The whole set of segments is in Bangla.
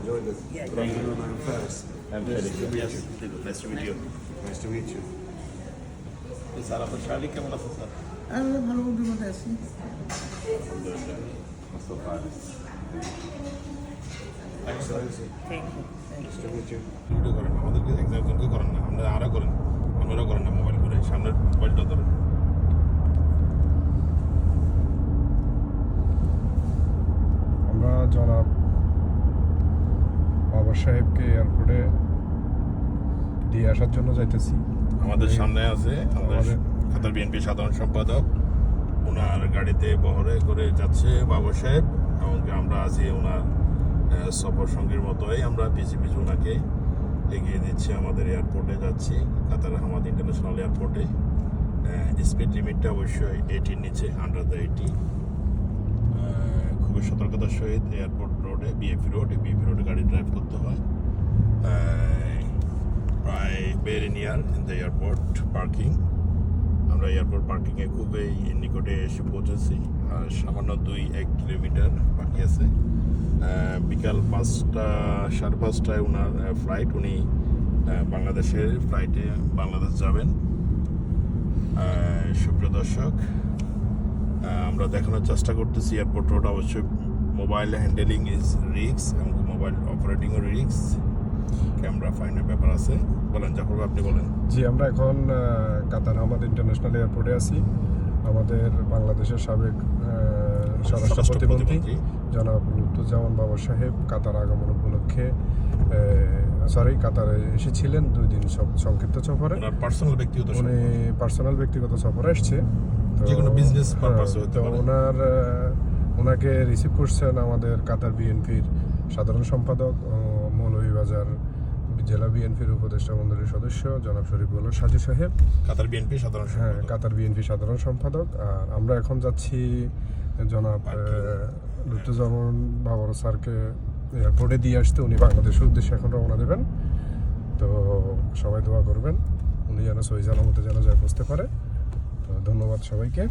enjoyed it. Yeah, Good afternoon, I'm Faris. I'm Nice to meet Yes, you. nice to meet you. Nice to meet you. Sir আপনার শারীরিক কেমন আছে স্যার আমি ভালো মন্দির মধ্যে আছি you. আমাদেরকে একজনকে করেন না আমরা আরও করেন অন্যরা করেন না মোবাইল করে সামনের মোবাইলটা ধরেন আমরা জনাব বাবা সাহেবকে এয়ারপোর্টে দিয়ে আসার জন্য যাইতেছি। আমাদের সামনে আছে আমাদের খাতার বিএনপি সাধারণ সম্পাদক। ওনার গাড়িতে বহরে করে যাচ্ছে বাবু সাহেব এবং আমরা আছি ওনার সফর সঙ্গীর মতোই। আমরা পিছু পিছু ওনাকে এগিয়ে দিচ্ছি আমাদের এয়ারপোর্টে যাচ্ছি কাতার হামাদ ইন্টারন্যাশনাল এয়ারপোর্টে স্পিড লিমিটটা অবশ্যই এইটির নিচে আন্ডার দ্য এইটি খুবই সতর্কতার সহিত এয়ারপোর্ট রোডে বিএফি রোড বিএফি রোডে গাড়ি ড্রাইভ করতে হয়। Very near in the airport parking আমরা এয়ারপোর্ট পার্কিংয়ে খুবই নিকটে এসে পৌঁছেছি। আর সামান্য দুই, এক কিলোমিটার বাকি আছে। বিকাল পাঁচটা, সাড়ে পাঁচটায় ওনার ফ্লাইট উনি বাংলাদেশের ফ্লাইটে বাংলাদেশ যাবেন। সুপ্রিয় দর্শক আমরা দেখানোর চেষ্টা করতেছি এয়ারপোর্ট রোড অবশ্যই মোবাইল হ্যান্ডেলিং ইজ রিক্স এবং মোবাইল অপারেটিংও রিক্স ক্যামেরা ফাইনের ব্যাপার আছে। বলেন জাফর আপনি বলেন। জি আমরা এখন কাতার আহমদ ইন্টারন্যাশনাল এয়ারপোর্টে আছি। আমাদের বাংলাদেশের সাবেক স্বরাষ্ট্র প্রতিমন্ত্রী। জনাব লুৎফুজ্জামান বাবা সাহেব কাতার আগমন উপলক্ষে সরি কাতারে এসেছিলেন দুই দিন সংক্ষিপ্ত সফরে। পার্সোনাল ব্যক্তিগত উনি পার্সোনাল ব্যক্তিগত সফরে এসছে। তো কোনো business হ্যাঁ, তো ওনার ওনাকে রিসিভ করছেন আমাদের কাতার বিএনপির সাধারণ সম্পাদক মৌলভীবাজার জেলা বিএনপির উপদেষ্টা মন্ডলীর সদস্য জনাব শরীফুল্লাহ সাজু সাহেব। কাতার বিএনপি সাধারণ হ্যাঁ। কাতার বিএনপি সাধারণ সম্পাদক। আর আমরা এখন যাচ্ছি জনাব লুৎফুজ্জামান বাবর স্যারকে এয়ারপোর্টে দিয়ে আসতে। উনি বাংলাদেশের উদ্দেশ্যে এখন রওনা দেবেন। তো সবাই দোয়া করবেন। উনি যেন সহি সালামতে যেন যায় বুঝতে পারে। তো ধন্যবাদ সবাইকে।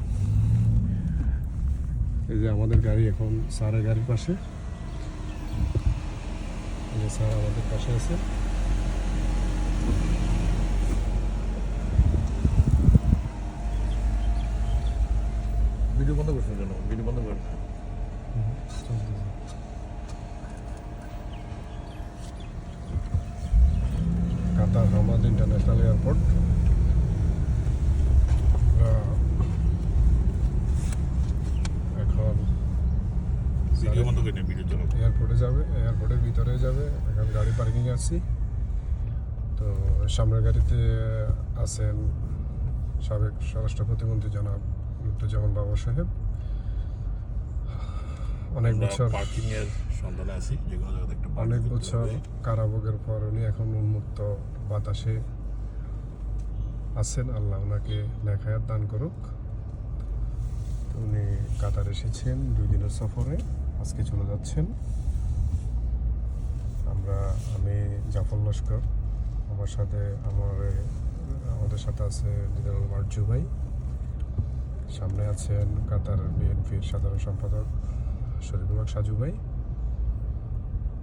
এই যে আমাদের গাড়ি এখন স্যারের গাড়ির পাশে। এই স্যার আমাদের পাশে আছে। ভিডিও বন্ধ করছেন কেন? ভিডিও বন্ধ করেন। Qatar Hamad international airport. এখন ভিডিও বন্ধ করে ভিডিও চলো। এয়ারপোর্টে যাবে এয়ারপোর্টের ভিতরে যাবে এখন গাড়ি পার্কিং আছি। তো সামনের গাড়িতে আছেন সাবেক স্বরাষ্ট্র প্রতিমন্ত্রী জনাব লুৎফুজ্জামান বাবা সাহেব। অনেক বছর পার্কিং এর সন্ধানে আছি অনেক বছর। কারাভোগের পর উনি এখন উন্মুক্ত বাতাসে আছেন। আল্লাহ ওনাকে নেখায়াত দান করুক। উনি কাতার এসেছেন দুই দিনের সফরে। আজকে চলে যাচ্ছেন। আমরা আমি জাফর লস্কর আমার সাথে আমার আমাদের সাথে আছে দিদারুল মার্জু ভাই। সামনে আছেন কাতার বিএনপির সাধারণ সম্পাদক শরীফুল সাজু ভাই।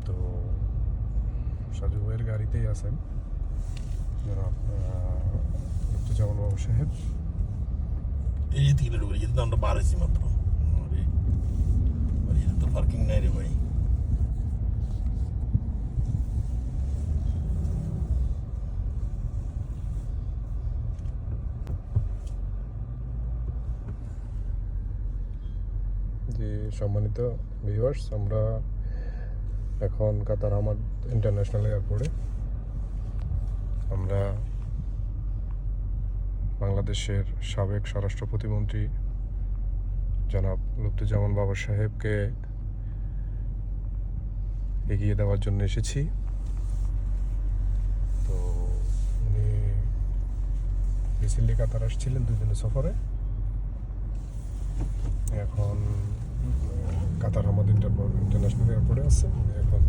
তো সাজু ভাইয়ের গাড়িতেই আছেন। জনাব বাবু সাহেব। এই থেকে ঢুকে আমরা বার মাত্র। আরে তো পার্কিং নাই রে ভাই। যে সম্মানিত ভিউয়ার্স আমরা এখন কাতার আহমদ ইন্টারন্যাশনাল এয়ারপোর্টে আমরা বাংলাদেশের সাবেক স্বরাষ্ট্র প্রতিমন্ত্রী জনাব লুৎফুজ্জামান বাবা সাহেবকে এগিয়ে দেওয়ার জন্য এসেছি। তো উনি রিসেন্টলি কাতার আসছিলেন দুই দিনের সফরে। এখন কাতার আমাদের ইন্টারন্যাশনাল এয়ারপোর্টে আছে। এখন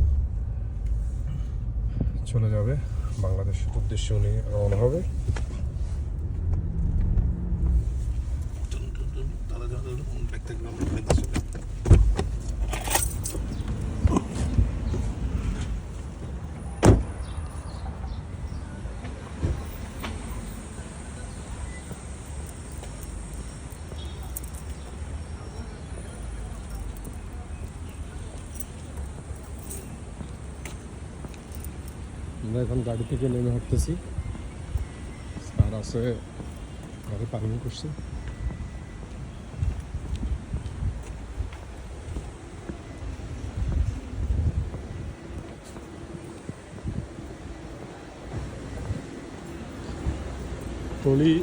চলে যাবে। বাংলাদেশের উদ্দেশ্য উনি রওনা হবে। আমরা এখন গাড়ি থেকে নেমে হাঁটতেছি স্যার আছে গাড়ি পার্কিং করছি। টলি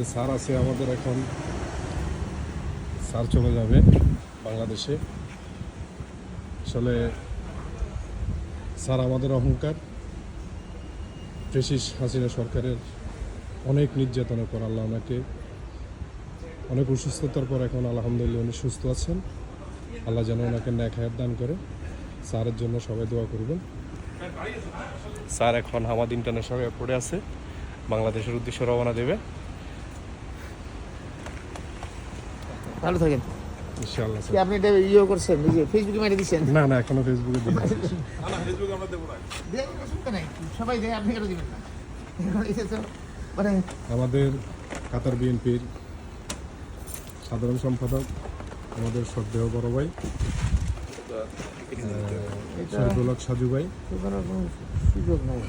যে স্যার আছে আমাদের এখন, স্যার চলে যাবে বাংলাদেশে। আসলে স্যার আমাদের অহংকার ব্রিটিশ হাসিনা সরকারের অনেক নির্যাতনের পর আল্লাহ ওনাকে অনেক অসুস্থতার পর এখন আলহামদুলিল্লাহ উনি সুস্থ আছেন। আল্লাহ যেন ওনাকে ন্যাক হায়াত দান করে। স্যারের জন্য সবাই দোয়া করবেন। স্যার এখন হামাদ ইন্টারন্যাশনাল এয়ারপোর্টে আছে। বাংলাদেশের উদ্দেশ্যে রওনা দেবে। ভালো থাকেন। ইনশাআল্লাহ কি আপনি এটা ইয়ে করছেন নিজে ফেসবুকে মেরে দিচ্ছেন না না এখনও ফেসবুকে দিই দেন, অসুবিধা নাই। সবাই দেয় আপনি কেন দিবেন না? এখন মানে আমাদের কাতার বিএনপির সাধারণ সম্পাদক আমাদের শ্রদ্ধেয় বড় ভাই শহীদুল সাজু ভাই। সুযোগ নাই।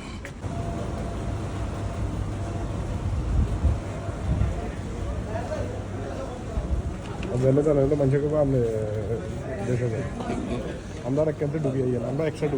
আমরা এনে জানেন তো মানুষকে কবে আপনি দেশে যাই আমরা আর কেন্দ্রে ঢুকি আইয়েন আমরা একসাথে